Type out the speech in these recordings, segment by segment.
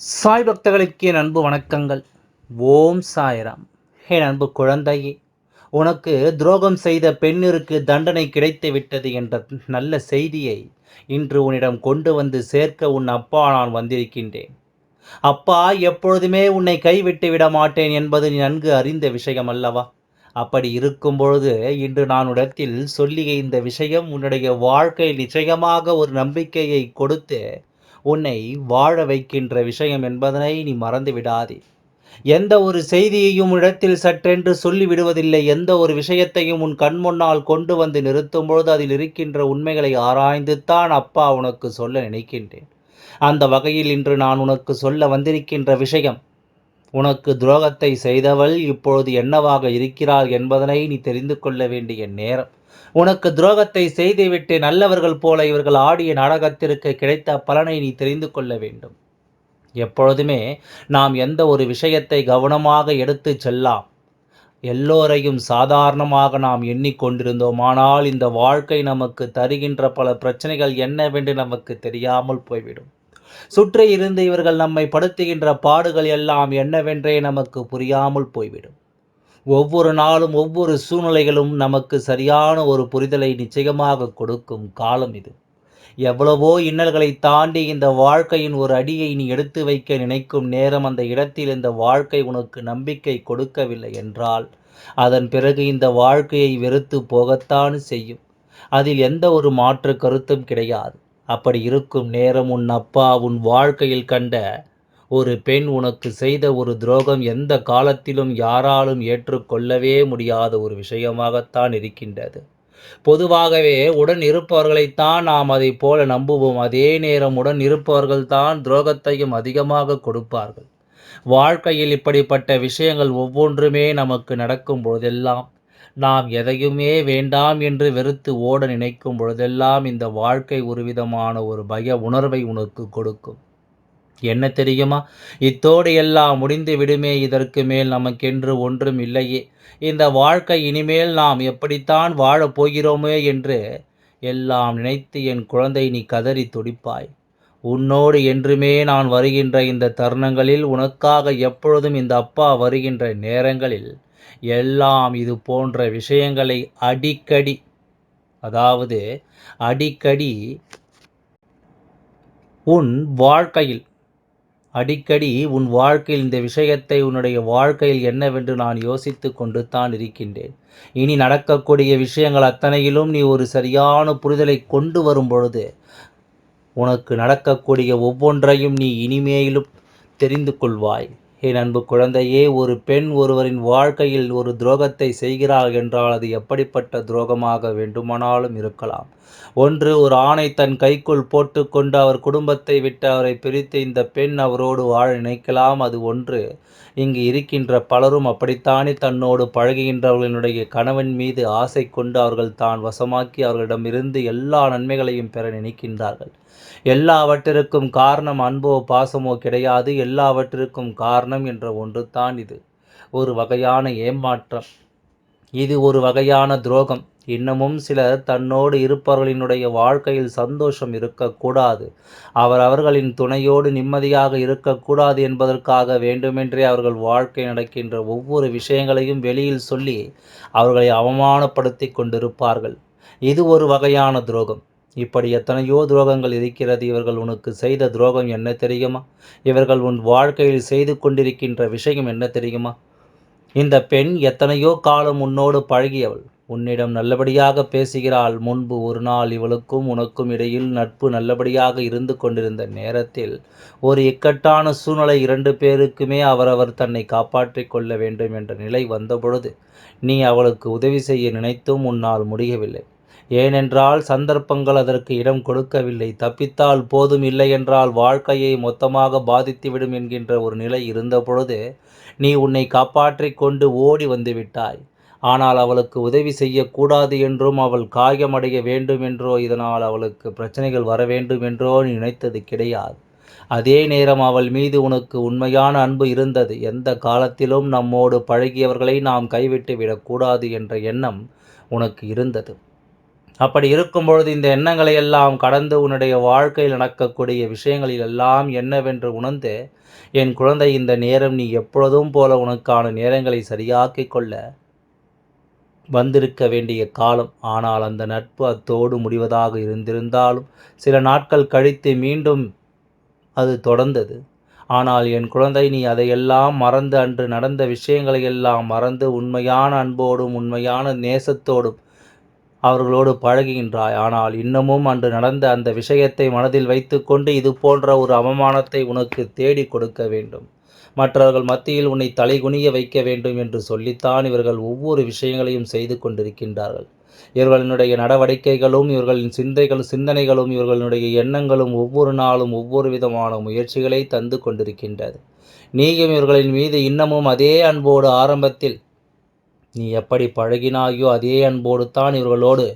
சாய் பக்தர்களுக்கே அன்பு வணக்கங்கள். ஓம் சாய்ராம். என் அன்பு குழந்தையே உனக்கு துரோகம் செய்த பெண்ணிற்கு தண்டனை கிடைத்து விட்டது என்ற நல்ல செய்தியை இன்று உன்னிடம் கொண்டு வந்து சேர்க்க உன் அப்பா நான் வந்திருக்கின்றேன். அப்பா எப்பொழுதுமே உன்னை கைவிட்டு விட மாட்டேன் என்பது நீ நன்கு அறிந்த விஷயம் அல்லவா? அப்படி இருக்கும் பொழுது இன்று நான் உடத்தில் சொல்லிய இந்த விஷயம் உன்னுடைய வாழ்க்கை நிச்சயமாக ஒரு நம்பிக்கையை கொடுத்து உன்னை வாழ வைக்கின்ற விஷயம் என்பதனை நீ மறந்து விடாதே எந்த ஒரு செய்தியையும் இடத்தில் சற்றென்று சொல்லிவிடுவதில்லை. எந்த ஒரு விஷயத்தையும் உன் கண் முன்னால் கொண்டு வந்து நிறுத்தும் பொழுது அதில் இருக்கின்ற உண்மைகளை ஆராய்ந்துத்தான் அப்பா உனக்கு சொல்ல நினைக்கின்றேன். அந்த வகையில் இன்று நான் உனக்கு சொல்ல வந்திருக்கின்ற விஷயம் உனக்கு துரோகத்தை செய்தவள் இப்பொழுது என்னவாக இருக்கிறாள் என்பதனை நீ தெரிந்து கொள்ள வேண்டிய நேரம். உனக்கு துரோகத்தை செய்துவிட்டு நல்லவர்கள் போல இவர்கள் ஆடிய நாடகத்திற்கு கிடைத்த பலனை நீ தெரிந்து கொள்ள வேண்டும். எப்பொழுதுமே நாம் எந்த ஒரு விஷயத்தை கவனமாக எடுத்து செல்லாம். எல்லோரையும் சாதாரணமாக நாம் எண்ணிக்கொண்டிருந்தோம் ஆனால் இந்த வாழ்க்கை நமக்கு தருகின்ற பல பிரச்சனைகள் என்னவென்று நமக்கு தெரியாமல் போய்விடும். சுற்றி இருந்து இவர்கள் நம்மை படுத்துகின்ற பாடுகள் எல்லாம் என்னவென்றே நமக்கு புரியாமல் போய்விடும். ஒவ்வொரு நாளும் ஒவ்வொரு சூழ்நிலைகளும் நமக்கு சரியான ஒரு புரிதலை நிச்சயமாக கொடுக்கும் காலம் இது. எவ்வளவோ இன்னல்களை தாண்டி இந்த வாழ்க்கையின் ஒரு அடியை நீ எடுத்து வைக்க நினைக்கும் நேரம் அந்த இடத்தில் இந்த வாழ்க்கை உனக்கு நம்பிக்கை கொடுக்கவில்லை என்றால் அதன் பிறகு இந்த வாழ்க்கையை வெறுத்து போகத்தான் செய்யும். அதில் எந்த ஒரு மாற்று கருத்தும் கிடையாது. அப்படி இருக்கும் நேரம் உன் அப்பா உன் வாழ்க்கையில் கண்ட ஒரு பெண் உனக்கு செய்த ஒரு துரோகம் எந்த காலத்திலும் யாராலும் ஏற்றுக்கொள்ளவே முடியாத ஒரு விஷயமாகத்தான் இருக்கின்றது. பொதுவாகவே உடன் இருப்பவர்களைத்தான் நாம் அதை போல நம்புவோம். அதே நேரம் உடன் இருப்பவர்கள்தான் துரோகத்தையும் அதிகமாக கொடுப்பார்கள். வாழ்க்கையில் இப்படிப்பட்ட விஷயங்கள் ஒவ்வொன்றுமே நமக்கு நடக்கும் பொழுதெல்லாம் நாம் எதையுமே வேண்டாம் என்று வெறுத்து ஓட நினைக்கும் பொழுதெல்லாம் இந்த வாழ்க்கை ஒரு விதமான ஒரு பய உணர்வை உனக்கு கொடுக்கும். என்ன தெரியுமா? இத்தோடு எல்லாம் முடிந்து விடுமே இதற்கு மேல் நமக்கென்று ஒன்றும் இல்லையே. இந்த வாழ்க்கை இனிமேல் நாம் எப்படித்தான் வாழப் போகிறோமே என்று எல்லாம் நினைத்து என் குழந்தை நீ கதறி துடிப்பாய். உன்னோடு என்றுமே நான் வருகின்ற இந்த தருணங்களில் உனக்காக எப்பொழுதும் இந்த அப்பா வருகின்ற நேரங்களில் எல்லாம் இது போன்ற விஷயங்களை அடிக்கடி அதாவது அடிக்கடி உன் வாழ்க்கையில் அடிக்கடி உன் வாழ்க்கையில் இந்த விஷயத்தை உன்னுடைய வாழ்க்கையில் என்னவென்று நான் யோசித்து கொண்டு தான் இருக்கின்றேன். இனி நடக்கக்கூடிய விஷயங்கள் அத்தனையிலும் நீ ஒரு சரியான புரிதலை கொண்டு வரும் பொழுது உனக்கு நடக்கக்கூடிய ஒவ்வொன்றையும் நீ இனிமேலும் தெரிந்து கொள்வாய். என் அன்பு குழந்தையே ஒரு பெண் ஒருவரின் வாழ்க்கையில் ஒரு துரோகத்தை செய்கிறாள் என்றால் அது எப்படிப்பட்ட துரோகமாக வேண்டுமானாலும் இருக்கலாம். ஒன்று ஒரு ஆணை தன் கைக்குள் போட்டுக்கொண்டு அவர் குடும்பத்தை விட்டு அவரை பிரித்து இந்த பெண் அவரோடு வாழ நினைக்கலாம். அது ஒன்று இங்கு இருக்கின்ற பலரும் அப்படித்தானே தன்னோடு பழகுகின்றவர்களுடைய கணவன் மீது ஆசை கொண்டு அவர்கள் தான் வசமாக்கி அவர்களிடமிருந்து எல்லா நன்மைகளையும் பெற நினைக்கின்றார்கள். எல்லாவற்றிற்கும் காரணம் அன்போ பாசமோ கிடையாது. எல்லாவற்றிற்கும் காரணம் என்ற ஒன்று தான் இது. ஒரு வகையான ஏமாற்றம். இது ஒரு வகையான துரோகம். இன்னமும் சிலர் தன்னோடு இருப்பவர்களினுடைய வாழ்க்கையில் சந்தோஷம் இருக்கக்கூடாது. அவர் அவர்களின் துணையோடு நிம்மதியாக இருக்கக்கூடாது என்பதற்காக வேண்டுமென்றே அவர்கள் வாழ்க்கை நடக்கின்ற ஒவ்வொரு விஷயங்களையும் வெளியில் சொல்லி அவர்களை அவமானப்படுத்தி கொண்டிருப்பார்கள். இது ஒரு வகையான துரோகம். இப்படி எத்தனையோ துரோகங்கள் இருக்கிறது. இவர்கள் உனக்கு செய்த துரோகம் என்ன தெரியுமா? இவர்கள் உன் வாழ்க்கையில் செய்து கொண்டிருக்கின்ற விஷயம் என்ன தெரியுமா? இந்த பெண் எத்தனையோ காலம் உன்னோடு பழகியவள். உன்னிடம் நல்லபடியாக பேசுகிறாள். முன்பு ஒரு நாள் இவளுக்கும் உனக்கும் இடையில் நட்பு நல்லபடியாக இருந்து கொண்டிருந்த நேரத்தில் ஒரு இக்கட்டான சூழ்நிலை இரண்டு பேருக்குமே அவரவர் தன்னை காப்பாற்றிக் கொள்ள வேண்டும் என்ற நிலை வந்தபொழுது நீ அவளுக்கு உதவி செய்ய நினைத்தும் உன்னால் முடியவில்லை. ஏனென்றால் சந்தர்ப்பங்கள் அதற்கு இடம் கொடுக்கவில்லை. தப்பித்தால் போதும் இல்லை என்றால் வாழ்க்கையை மொத்தமாக பாதித்துவிடும் என்கின்ற ஒரு நிலை இருந்தபொழுது நீ உன்னை காப்பாற்றிக் கொண்டு ஓடி வந்துவிட்டாய் ஆனால் அவளுக்கு உதவி செய்யக்கூடாது என்றும் அவள் காயமடைய வேண்டும் என்றோ இதனால் அவளுக்கு பிரச்சனைகள் வர வேண்டும் என்றோ நினைத்தது கிடையாது. அதே நேரம் அவள் மீது உனக்கு உண்மையான அன்பு இருந்தது. எந்த காலத்திலும் நம்மோடு பழகியவர்களை நாம் கைவிட்டு விடக்கூடாது என்ற எண்ணம் உனக்கு இருந்தது. அப்படி இருக்கும்பொழுது இந்த எண்ணங்களை எல்லாம் கடந்து உன்னுடைய வாழ்க்கையில் நடக்கக்கூடிய விஷயங்களில் எல்லாம் என்னவென்று உணர்ந்து என் குழந்தை இந்த நேரம் நீ எப்பொழுதும் போல உனக்கான நேரங்களை சரியாக்கிக் கொள்ள வந்திருக்க வேண்டிய காலம். ஆனால் அந்த நட்பு அத்தோடு முடிவதாக இருந்திருந்தாலும் சில நாட்கள் கழித்து மீண்டும் அது தொடர்ந்தது. ஆனால் என் குழந்தை நீ அதையெல்லாம் மறந்து அன்று நடந்த விஷயங்களை எல்லாம் மறந்து உண்மையான அன்போடும் உண்மையான நேசத்தோடும் அவர்களோடு பழகுகின்றாய். ஆனால் இன்னமும் அன்று நடந்த அந்த விஷயத்தை மனதில் வைத்துக்கொண்டு இது போன்ற ஒரு அவமானத்தை உனக்கு தேடி கொடுக்க வேண்டும். மற்றவர்கள் மத்தியில் உன்னை தலைகுனிய வைக்க வேண்டும் என்று சொல்லித்தான் இவர்கள் ஒவ்வொரு விஷயங்களையும் செய்து கொண்டிருக்கின்றார்கள். இவர்களினுடைய நடவடிக்கைகளும் இவர்களின் சிந்தைகள் சிந்தனைகளும் இவர்களுடைய எண்ணங்களும் ஒவ்வொரு நாளும் ஒவ்வொரு விதமான முயற்சிகளை தந்து கொண்டிருக்கின்றது. நீயும் இவர்களின் மீது இன்னமும் அதே அன்போடு ஆரம்பத்தில் நீ எப்படி பழகினாயோ அதே அன்போடு தான் இவர்களோடு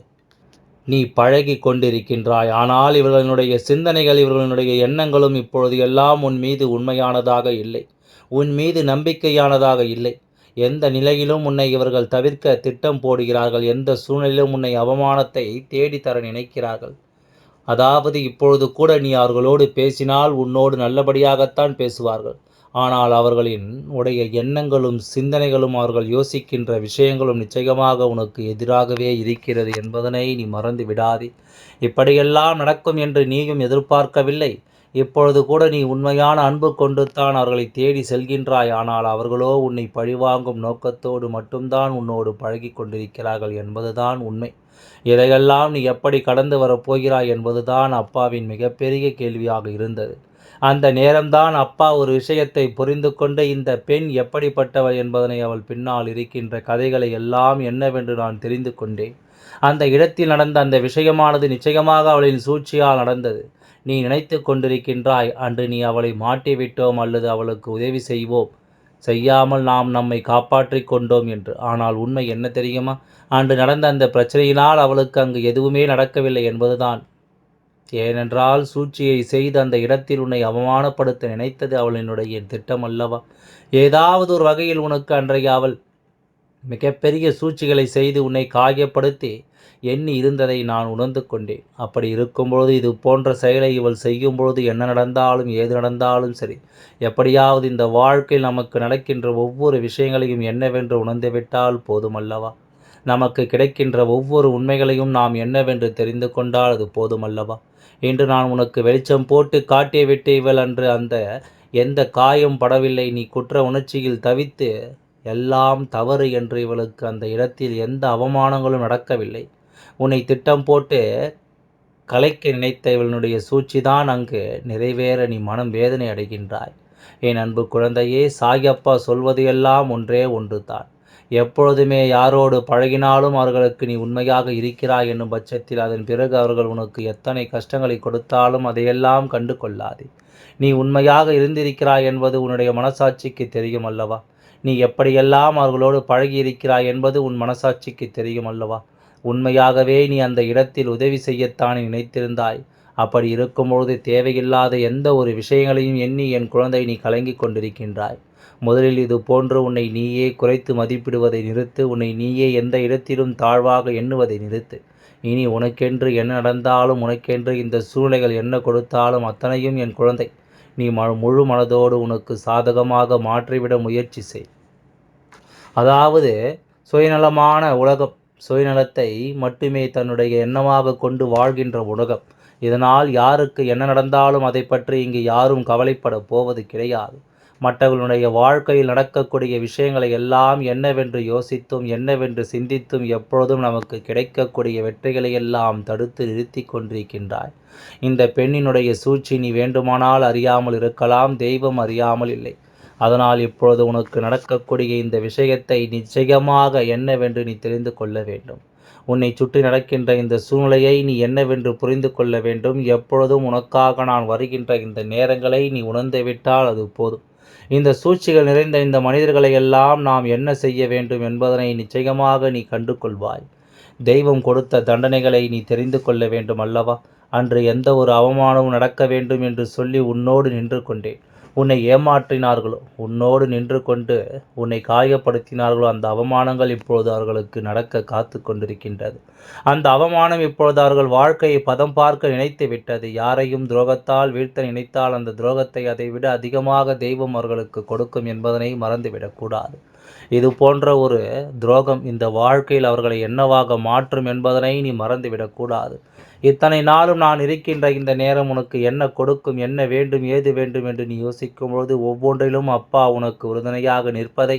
நீ பழகி கொண்டிருக்கின்றாய். ஆனால் இவர்களினுடைய சிந்தனைகள் இவர்களினுடைய எண்ணங்களும் இப்பொழுது எல்லாம் உன் மீது உண்மையானதாக இல்லை. உன் மீது நம்பிக்கையானதாக இல்லை. எந்த நிலையிலும் உன்னை இவர்கள் தவிர்க்க திட்டம் போடுகிறார்கள். எந்த சூழ்நிலையிலும் உன்னை அவமானத்தை தேடித்தர நினைக்கிறார்கள். அதாவது இப்பொழுது கூட நீ அவர்களோடு பேசினால் உன்னோடு நல்லபடியாகத்தான் பேசுவார்கள். ஆனால் அவர்களின் உடைய எண்ணங்களும் சிந்தனைகளும் அவர்கள் யோசிக்கின்ற விஷயங்களும் நிச்சயமாக உனக்கு எதிராகவே இருக்கிறது என்பதனை நீ மறந்து விடாதே. இப்படியெல்லாம் நடக்கும் என்று நீயும் எதிர்பார்க்கவில்லை. இப்பொழுது கூட நீ உண்மையான அன்பு கொண்டு தான் அவர்களை தேடி செல்கின்றாய். ஆனால் அவர்களோ உன்னை பழிவாங்கும் நோக்கத்தோடு மட்டும்தான் உன்னோடு பழகி கொண்டிருக்கிறார்கள் என்பதுதான் உண்மை. இதையெல்லாம் நீ எப்படி கடந்து வரப்போகிறாய் என்பதுதான் அப்பாவின் மிகப்பெரிய கேள்வியாக இருந்தது. அந்த நேரம்தான் அப்பா ஒரு விஷயத்தை புரிந்து கொண்டு இந்த பெண் எப்படிப்பட்டவள் என்பதனை அவள் பின்னால் இருக்கின்ற கதைகளை எல்லாம் என்னவென்று நான் தெரிந்து கொண்டேன். அந்த இடத்தில் நடந்த அந்த விஷயமானது நிச்சயமாக அவளின் சூழ்ச்சியால் நடந்தது. நீ நினைத்து கொண்டிருக்கின்றாய் அன்று நீ அவளை மாட்டிவிட்டோம் அல்லது அவளுக்கு உதவி செய்வோம். செய்யாமல் நாம் நம்மை காப்பாற்றிக் கொண்டோம் என்று. ஆனால் உண்மை என்ன தெரியுமா? அன்று நடந்த அந்த பிரச்சனையினால் அவளுக்கு அங்கு எதுவுமே நடக்கவில்லை என்பதுதான். ஏனென்றால் சூழ்ச்சியை செய்து அந்த இடத்தில் உன்னை அவமானப்படுத்த நினைத்தது அவளினுடைய திட்டம் அல்லவா ஏதாவது ஒரு வகையில் உனக்கு அன்றைய அவள் மிகப்பெரிய சூழ்ச்சிகளை செய்து உன்னை காயப்படுத்தி எண்ணி இருந்ததை நான் உணர்ந்து கொண்டேன். அப்படி இருக்கும்பொழுது இது போன்ற செயலை இவள் செய்யும் பொழுது என்ன நடந்தாலும் ஏது நடந்தாலும் சரி எப்படியாவது இந்த வாழ்க்கையில் நமக்கு நடக்கின்ற ஒவ்வொரு விஷயங்களையும் என்னவென்று உணர்ந்துவிட்டால் போதுமல்லவா? நமக்கு கிடைக்கின்ற ஒவ்வொரு உண்மைகளையும் நாம் என்னவென்று தெரிந்து கொண்டால் அது போதுமல்லவா? இன்று நான் உனக்கு வெளிச்சம் போட்டு காட்டிய விட்டு இவள் அன்று. அந்த எந்த காயம் படவில்லை. நீ குற்ற உணர்ச்சியில் தவித்து எல்லாம் தவறு என்று இவளுக்கு அந்த இடத்தில் எந்த அவமானங்களும் நடக்கவில்லை. உன்னை திட்டம் போட்டு கலைக்க நினைத்த இவளுடைய சூழ்ச்சிதான் அங்கு நிறைவேற நீ மனம் வேதனை அடைகின்றாய். என் அன்பு குழந்தையே சாயப்பா சொல்வது எல்லாம் ஒன்றே ஒன்று தான் எப்பொழுதுமே யாரோடு பழகினாலும் அவர்களுக்கு நீ உண்மையாக இருக்கிறாய் என்னும் பட்சத்தில் அதன் பிறகு அவர்கள் உனக்கு எத்தனை கஷ்டங்களை கொடுத்தாலும் அதையெல்லாம் கண்டு கொள்ளாதே நீ உண்மையாக இருந்திருக்கிறாய் என்பது உன்னுடைய மனசாட்சிக்கு தெரியும் அல்லவா? நீ எப்படியெல்லாம் அவர்களோடு பழகி இருக்கிறாய் என்பது உன் மனசாட்சிக்கு தெரியும் அல்லவா உண்மையாகவே நீ அந்த இடத்தில் உதவி செய்யத்தானே நினைத்திருந்தாய். அப்படி இருக்கும்பொழுது தேவையில்லாத எந்த ஒரு விஷயங்களையும் எண்ணி என் குழந்தை நீ கலங்கிக் கொண்டிருக்கின்றாய். முதலில் இது போன்று உன்னை நீயே குறைத்து மதிப்பிடுவதை நிறுத்து உன்னை நீயே எந்த இடத்திலும் தாழ்வாக எண்ணுவதை நிறுத்து. இனி உனக்கென்று என்ன நடந்தாலும் உனக்கென்று இந்த சூழ்நிலைகள் என்ன கொடுத்தாலும் அத்தனையும் என் குழந்தை நீ ம முழு மனதோடு உனக்கு சாதகமாக மாற்றிவிட முயற்சி செய். அதாவது சுயநலமான உலகம் சுயநலத்தை மட்டுமே தன்னுடைய எண்ணமாக கொண்டு வாழ்கின்ற உலகம். இதனால் யாருக்கு என்ன நடந்தாலும் அதை பற்றி இங்கு யாரும் கவலைப்பட போவது கிடையாது. மற்றவர்களுடைய வாழ்க்கையில் நடக்கக்கூடிய விஷயங்களை எல்லாம் என்னவென்று யோசித்தும் என்னவென்று சிந்தித்தும் எப்பொழுதும் நமக்கு கிடைக்கக்கூடிய வெற்றிகளை எல்லாம் தடுத்து நிறுத்தி கொண்டிருக்கின்றாய். இந்த பெண்ணினுடைய சூழ்ச்சி நீ வேண்டுமானால் அறியாமல் இருக்கலாம் தெய்வம் அறியாமல் இல்லை. அதனால் இப்பொழுது உனக்கு நடக்கக்கூடிய இந்த விஷயத்தை நிச்சயமாக என்னவென்று நீ தெரிந்து கொள்ள வேண்டும். உன்னை சுற்றி நடக்கின்ற இந்த சூழ்நிலையை நீ என்னவென்று புரிந்து கொள்ள வேண்டும். எப்பொழுதும் உனக்காக நான் வருகின்ற இந்த நேரங்களை நீ உணர்ந்துவிட்டால் அது போதும். இந்த சூழ்ச்சிகள் நிறைந்த இந்த மனிதர்களை எல்லாம் நாம் என்ன செய்ய வேண்டும் என்பதனை நிச்சயமாக நீ கண்டு கொள்வாய் தெய்வம் கொடுத்த தண்டனைகளை நீ தெரிந்து கொள்ள வேண்டும் அல்லவா? அன்று எந்த ஒரு அவமானமும் நடக்க வேண்டும் என்று சொல்லி உன்னோடு நின்று கொண்டேன். உன்னை ஏமாற்றினார்களோ உன்னோடு நின்று கொண்டு உன்னை காயப்படுத்தினார்களோ அந்த அவமானங்கள் இப்பொழுது அவர்களுக்கு நடக்க காத்து கொண்டிருக்கின்றது. அந்த அவமானம் இப்பொழுது அவர்கள் வாழ்க்கையை பதம் பார்க்க நினைத்து விட்டது. யாரையும் துரோகத்தால் வீழ்த்த நினைத்தால் அந்த துரோகத்தை அதை விட அதிகமாக தெய்வம் அவர்களுக்கு கொடுக்கும் என்பதனை மறந்துவிடக்கூடாது இது போன்ற ஒரு துரோகம் இந்த வாழ்க்கையில் அவர்களை என்னவாக மாற்றும் என்பதனை நீ மறந்துவிடக்கூடாது இத்தனை நாளும் நான் இருக்கின்ற இந்த நேரம் உனக்கு என்ன கொடுக்கும் என்ன வேண்டும் ஏது வேண்டும் என்று நீ யோசிக்கும் பொழுது ஒவ்வொன்றிலும் அப்பா உனக்கு உறுதுணையாக நிற்பதை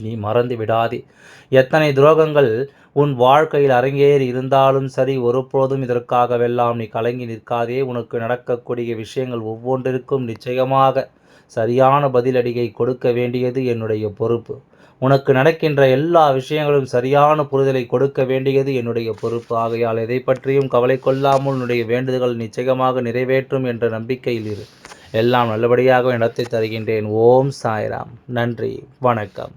நீ மறந்து விடாதே. எத்தனை துரோகங்கள் உன் வாழ்க்கையில் அரங்கேறி இருந்தாலும் சரி ஒருபோதும் இதற்காகவெல்லாம் நீ கலங்கி நிற்காதே. உனக்கு நடக்கக்கூடிய விஷயங்கள் ஒவ்வொன்றிற்கும் நிச்சயமாக சரியான பதிலடியை கொடுக்க வேண்டியது என்னுடைய பொறுப்பு. உனக்கு நடக்கின்ற எல்லா விஷயங்களும் சரியான புரிதலை கொடுக்க வேண்டியது என்னுடைய பொறுப்பு. ஆகையால் எதை பற்றியும் கவலை கொள்ளாமல் உன்னுடைய வேண்டுதல்கள் நிச்சயமாக நிறைவேற்றும் என்ற நம்பிக்கையில் இரு. எல்லாம் நல்லபடியாக நடத்தி தருகின்றேன். ஓம் சாய்ராம். நன்றி. வணக்கம்.